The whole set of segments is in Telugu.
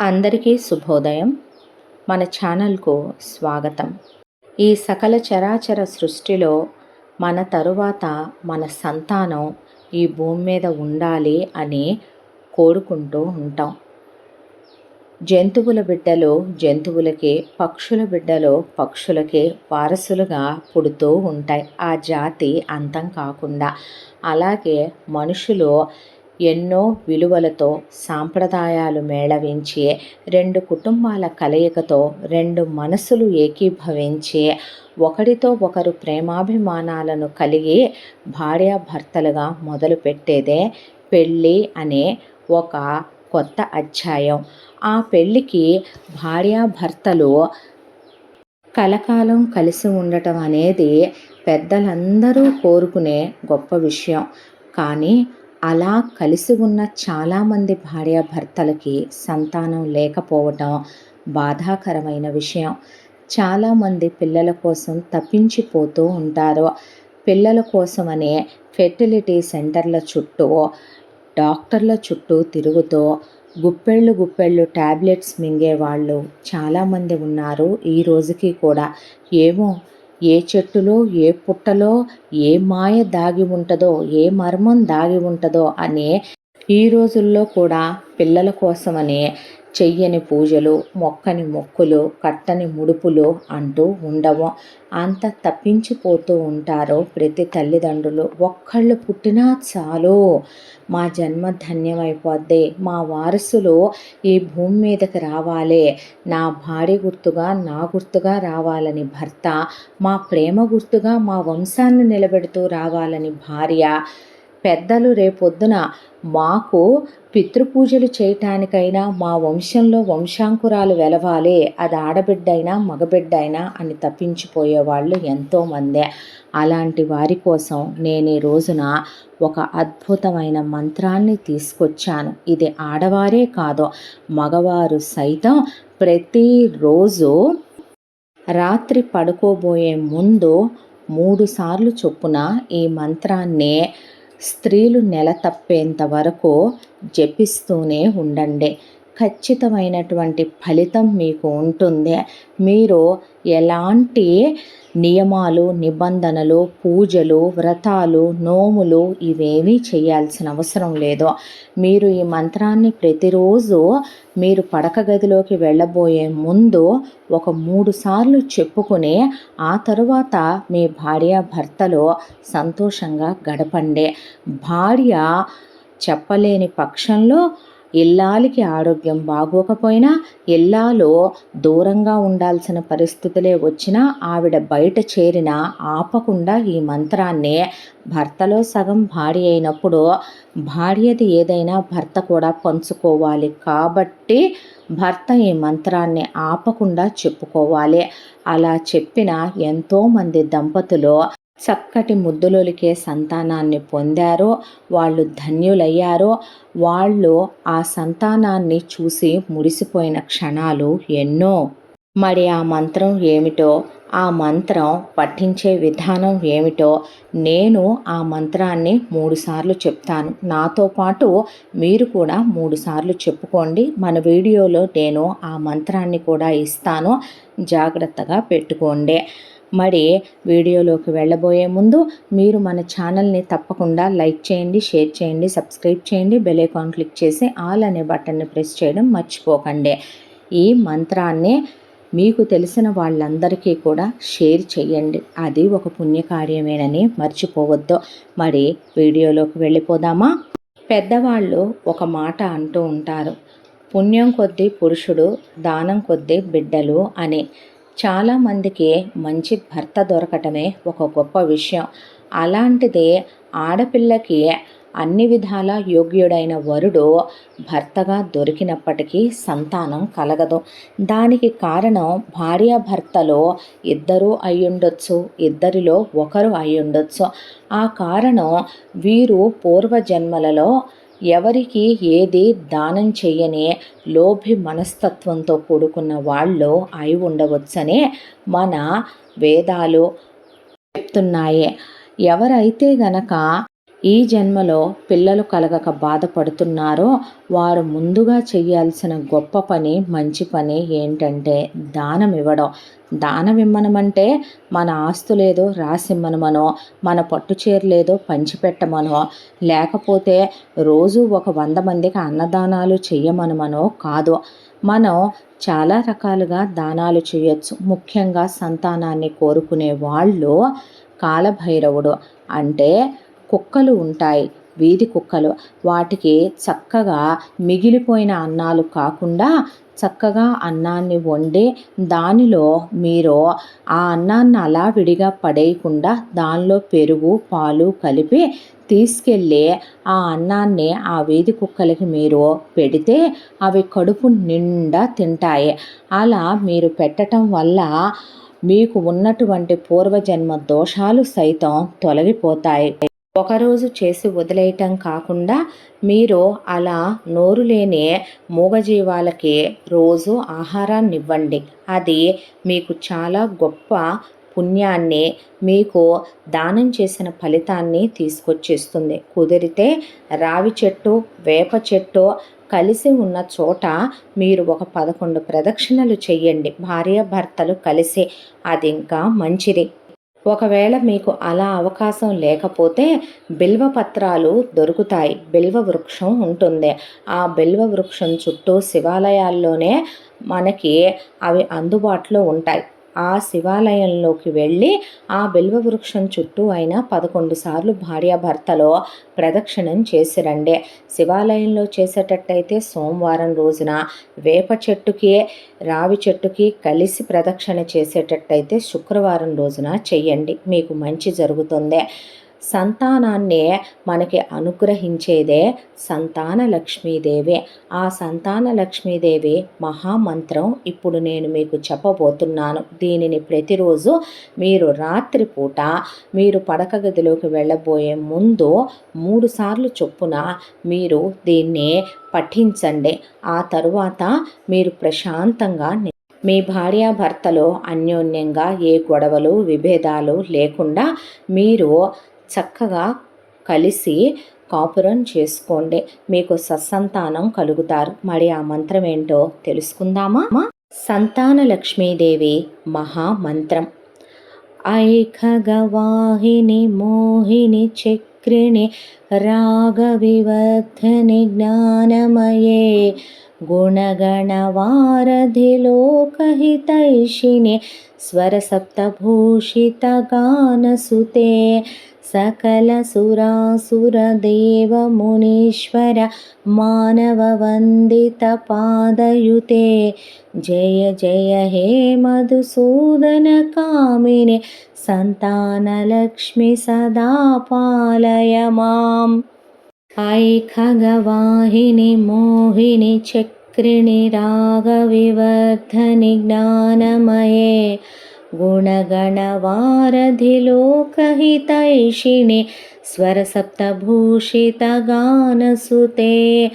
అందరికీ శుభోదయం. మన ఛానల్కు స్వాగతం. ఈ సకల చరాచర సృష్టిలో మన తరువాత మన సంతానం ఈ భూమి మీద ఉండాలి అని కోరుకుంటూ ఉంటాం. జంతువుల బిడ్డలు జంతువులకి పక్షుల బిడ్డలు పక్షులకి వారసులుగా పుడుతూ ఉంటాయి. ఆ జాతి అంతం కాకుండా. అలాగే మనుషులు ఎన్నో విలువలతో సాంప్రదాయాలు మేళవించి రెండు కుటుంబాల కలయికతో రెండు మనసులు ఏకీభవించి ఒకరితో ఒకరు ప్రేమాభిమానాలను కలిగి భార్యాభర్తలుగా మొదలుపెట్టేదే పెళ్ళి అనే ఒక కొత్త అధ్యాయం. ఆ పెళ్ళికి భార్యాభర్తలు కలకాలం కలిసి ఉండటం అనేది పెద్దలందరూ కోరుకునే గొప్ప విషయం. కానీ అలా కలిసి ఉన్న చాలామంది భార్యాభర్తలకి సంతానం లేకపోవటం బాధాకరమైన విషయం. చాలామంది పిల్లల కోసం తప్పించిపోతూ ఉంటారు. పిల్లల కోసమనే ఫెర్టిలిటీ సెంటర్ల చుట్టూ డాక్టర్ల చుట్టూ తిరుగుతూ గుప్పెళ్ళు గుప్పెళ్ళు ట్యాబ్లెట్స్ మింగే వాళ్ళు చాలామంది ఉన్నారు ఈ రోజుకి కూడా. ఏమో ఏ చెట్టులో ఏ పుట్టలో ఏ మాయ దాగి ఉంటుందో ఏ మర్మం దాగి ఉంటుందో అనే ఈ రోజుల్లో కూడా పిల్లల కోసమని చెయ్యని పూజలు మొక్కని మొక్కులు కట్టని ముడుపులు అంటూ ఉండవు. అంత తప్పించిపోతూ ఉంటారు ప్రతి తల్లిదండ్రులు. ఒక్కళ్ళు పుట్టినా చాలు. మా జన్మ ధన్యమైపోద్ది. మా వారసులు ఈ భూమి మీదకి రావాలి. నా భార్య గుర్తుగా నా గుర్తుగా రావాలని భర్త మా ప్రేమ గుర్తుగా మా వంశాన్ని నిలబెడుతూ రావాలని భార్య పెద్దలు రేపొద్దున మాకు పితృపూజలు చేయటానికైనా మా వంశంలో వంశాంకురాలు వెలవాలి అది ఆడబిడ్డైనా మగబిడ్డైనా అని తప్పించిపోయేవాళ్ళు ఎంతోమందే. అలాంటి వారి కోసం నేను ఈ రోజున ఒక అద్భుతమైన మంత్రాన్ని తీసుకొచ్చాను. ఇది ఆడవారే కాదు మగవారు సైతం ప్రతిరోజు రాత్రి పడుకోబోయే ముందు మూడు సార్లు చొప్పున ఈ మంత్రాన్ని స్త్రీలు నెల తప్పేంత వరకు జపిస్తూనే ఉండండి. ఖచ్చితమైనటువంటి ఫలితం మీకు ఉంటుంది. మీరు ఎలాంటి నియమాలు నిబంధనలు పూజలు వ్రతాలు నోములు ఇవేమీ చేయాల్సిన అవసరం లేదు. మీరు ఈ మంత్రాన్ని ప్రతిరోజు మీరు పడక గదిలోకి వెళ్ళబోయే ముందు ఒక మూడు సార్లు చెప్పుకుని ఆ తరువాత మీ భార్య భర్తలో సంతోషంగా గడపండి. భార్య చెప్పలేని పక్షంలో ఇల్లాలికి ఆరోగ్యం బాగోకపోయినా ఇల్లాలో దూరంగా ఉండాల్సిన పరిస్థితులే వచ్చినా ఆవిడ బయట చేరిన ఆపకుండా ఈ మంత్రాన్ని భర్తలో సగం భార్య అయినప్పుడు భార్యది ఏదైనా భర్త కూడా పంచుకోవాలి కాబట్టి భర్త ఈ మంత్రాన్ని ఆపకుండా చెప్పుకోవాలి. అలా చెప్పిన ఎంతోమంది దంపతులు చక్కటి ముద్దులొలికే సంతానాన్ని పొందారో వాళ్ళు ధన్యులయ్యారో వాళ్ళు ఆ సంతానాన్ని చూసి మురిసిపోయిన క్షణాలు ఎన్నో. మరి ఆ మంత్రం ఏమిటో ఆ మంత్రం పఠించే విధానం ఏమిటో నేను ఆ మంత్రాన్ని మూడుసార్లు చెప్తాను. నాతో పాటు మీరు కూడా మూడుసార్లు చెప్పుకోండి. మన వీడియోలో నేను ఆ మంత్రాన్ని కూడా ఇస్తాను. జాగ్రత్తగా పెట్టుకోండి. మరి వీడియోలోకి వెళ్ళబోయే ముందు మీరు మన ఛానల్ని తప్పకుండా లైక్ చేయండి షేర్ చేయండి సబ్స్క్రైబ్ చేయండి బెల్ ఐకాన్ క్లిక్ చేసి ఆల్ అనే బటన్ని ప్రెస్ చేయడం మర్చిపోకండి. ఈ మంత్రాన్ని మీకు తెలిసిన వాళ్ళందరికీ కూడా షేర్ చేయండి. అది ఒక పుణ్యకార్యమేనని మర్చిపోవద్దు. మరి వీడియోలోకి వెళ్ళిపోదామా? పెద్దవాళ్ళు ఒక మాట అంటూ ఉంటారు. పుణ్యం కొద్దీ పురుషుడు దానం కొద్దీ బిడ్డలు అని. చాలామందికి మంచి భర్త దొరకటమే ఒక గొప్ప విషయం. అలాంటిదే ఆడపిల్లకి అన్ని విధాల యోగ్యుడైన వరుడు భర్తగా దొరికినప్పటికీ సంతానం కలగదు. దానికి కారణం భార్యాభర్తలో ఇద్దరూ అయ్యుండొచ్చు ఇద్దరిలో ఒకరు అయ్యుండొచ్చు. ఆ కారణం వీరు పూర్వజన్మలలో ఎవరికి ఏది దానం చేయని లోభి మనస్తత్వంతో కూడుకున్న వాళ్ళు అయి ఉండవచ్చనే మన వేదాలు చెప్తున్నాయి. ఎవరైతే గనక ఈ జన్మలో పిల్లలు కలగక బాధపడుతున్నారో వారు ముందుగా చేయాల్సిన గొప్ప పని మంచి పని ఏంటంటే దానం ఇవ్వడం. దానం ఇమ్మనమంటే మన ఆస్తులేదో రాసిమ్మనమనో మన పట్టుచీరలేదో పంచిపెట్టమనో లేకపోతే రోజు ఒక వంద మందికి అన్నదానాలు చెయ్యమనమనో కాదు. మనం చాలా రకాలుగా దానాలు చేయొచ్చు. ముఖ్యంగా సంతానాన్ని కోరుకునే వాళ్ళు కాలభైరవుడు. అంటే కుక్కలు ఉంటాయి వీధి కుక్కలు. వాటికి చక్కగా మిగిలిపోయిన అన్నాలు కాకుండా చక్కగా అన్నాన్ని వండి దానిలో మీరు ఆ అన్నాన్ని అలా విడిగా పడేయకుండా దానిలో పెరుగు పాలు కలిపి తీసుకెళ్ళి ఆ అన్నాన్ని ఆ వీధి కుక్కలకి మీరు పెడితే అవి కడుపు నిండా తింటాయి. అలా మీరు పెట్టడం వల్ల మీకు ఉన్నటువంటి పూర్వజన్మ దోషాలు సైతం తొలగిపోతాయి. ఒకరోజు చేసి వదిలేయటం కాకుండా మీరు అలా నోరు లేని మూగజీవాలకి రోజు ఆహారాన్ని ఇవ్వండి అది మీకు చాలా గొప్ప పుణ్యాన్ని మీకు దానం చేసిన ఫలితాన్ని తీసుకొచ్చేస్తుంది. కుదిరితే రావి చెట్టు వేప చెట్టు కలిసి ఉన్న చోట మీరు ఒక పదకొండు ప్రదక్షిణలు చేయండి. భార్యాభర్తలు కలిసి అది ఇంకా మంచిది. ఒకవేళ మీకు అలా అవకాశం లేకపోతే బిల్వ పత్రాలు దొరుకుతాయి. బిల్వ వృక్షం ఉంటుంది. ఆ బిల్వ వృక్షం చుట్టూ శివాలయాల్లోనే మనకి అవి అందుబాటులో ఉంటాయి. ఆ శివాలయంలోకి వెళ్ళి ఆ బిల్వ వృక్షం చుట్టూ అయినా పదకొండు సార్లు భార్యాభర్తలో ప్రదక్షిణం చేసి రండి. శివాలయంలో చేసేటట్టయితే సోమవారం రోజున వేప చెట్టుకి రావి చెట్టుకి కలిసి ప్రదక్షిణ చేసేటట్టయితే శుక్రవారం రోజున చెయ్యండి. మీకు మంచి జరుగుతుంది. సంతానాన్నే మనకి అనుగ్రహించేదే సంతాన లక్ష్మీదేవి. ఆ సంతాన లక్ష్మీదేవి మహామంత్రం ఇప్పుడు నేను మీకు చెప్పబోతున్నాను. దీనిని ప్రతిరోజు మీరు రాత్రిపూట మీరు పడక గదిలోకి వెళ్ళబోయే ముందు మూడు సార్లు చొప్పున మీరు దీన్ని పఠించండి. ఆ తరువాత మీరు ప్రశాంతంగా మీ భార్యాభర్తలో అన్యోన్యంగా ఏ గొడవలు విభేదాలు లేకుండా మీరు చక్కగా కలిసి కాపురం చేసుకోండి మీకు సత్సంతానం కలుగుతారు మరి ఆ మంత్రం ఏంటో తెలుసుకుందామా సంతాన లక్ష్మీదేవి మహామంత్రం ఐఖగవాహిని మోహిని చక్రిణి రాగవివర్ధని జ్ఞానమయే गुणगणवारधिलोकहितैषिणि स्वरसप्तभूषितगानसुते सकलसुरासुरदेवमुनीश्वर मानववन्दितपादयुते। जय जय हे मधुसूदनकामिनि सन्तानलक्ष्मि सदा पालय माम्। ऐ खगवाहिनि मोहिनि चक्रिणि रागविवर्धनि ज्ञानमये गुणगणवारधिलोकहितैषिणि स्वरसप्तभूषितगानसुते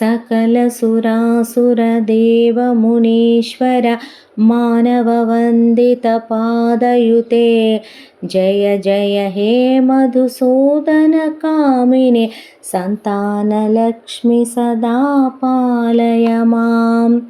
सकलसुरासुरदेवमुनीश्वर मानववन्दितपादयुते। जय जय हे मधुसूदनकामिनि सन्तानलक्ष्मि सदा पालय माम्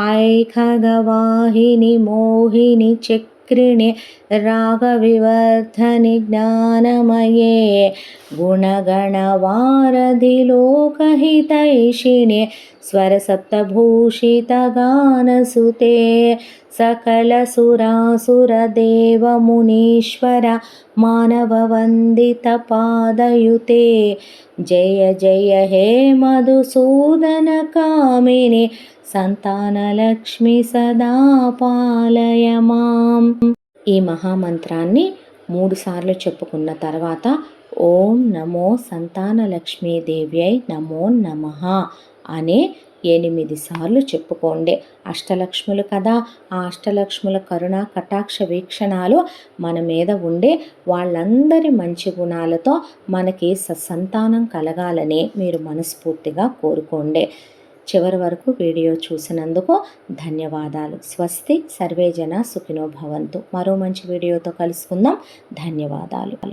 ऐ खगवाहिनि मोहिनि चक्रिणि रागविवर्धनि ज्ञानमये गुणगणवारधिलोकहितैषिणि स्वरसप्तभूषितगानसुते सकलसुरासुरदेवमुनीश्वर मानववन्दितपादयुते। जय जय हे मधुसूदनकामिनि సంతానలక్ష్మి సదా పాలయ మాం. ఈ మహామంత్రాన్ని మూడుసార్లు చెప్పుకున్న తర్వాత ఓం నమో సంతానలక్ష్మీదేవ్యై నమో నమ అనే ఎనిమిది సార్లు చెప్పుకోండి. అష్టలక్ష్ములు కదా ఆ అష్టలక్ష్ముల కరుణ కటాక్ష వీక్షణాలు మన మీద ఉండే వాళ్ళందరి మంచి గుణాలతో మనకి సంతానం కలగాలని మీరు మనస్ఫూర్తిగా కోరుకోండి. చివరి వరకు వీడియో చూసినందుకు ధన్యవాదాలు. స్వస్తి సర్వేజన సుఖినో భవంతు. మరో మంచి వీడియోతో కలుసుకుందాం. ధన్యవాదాలు.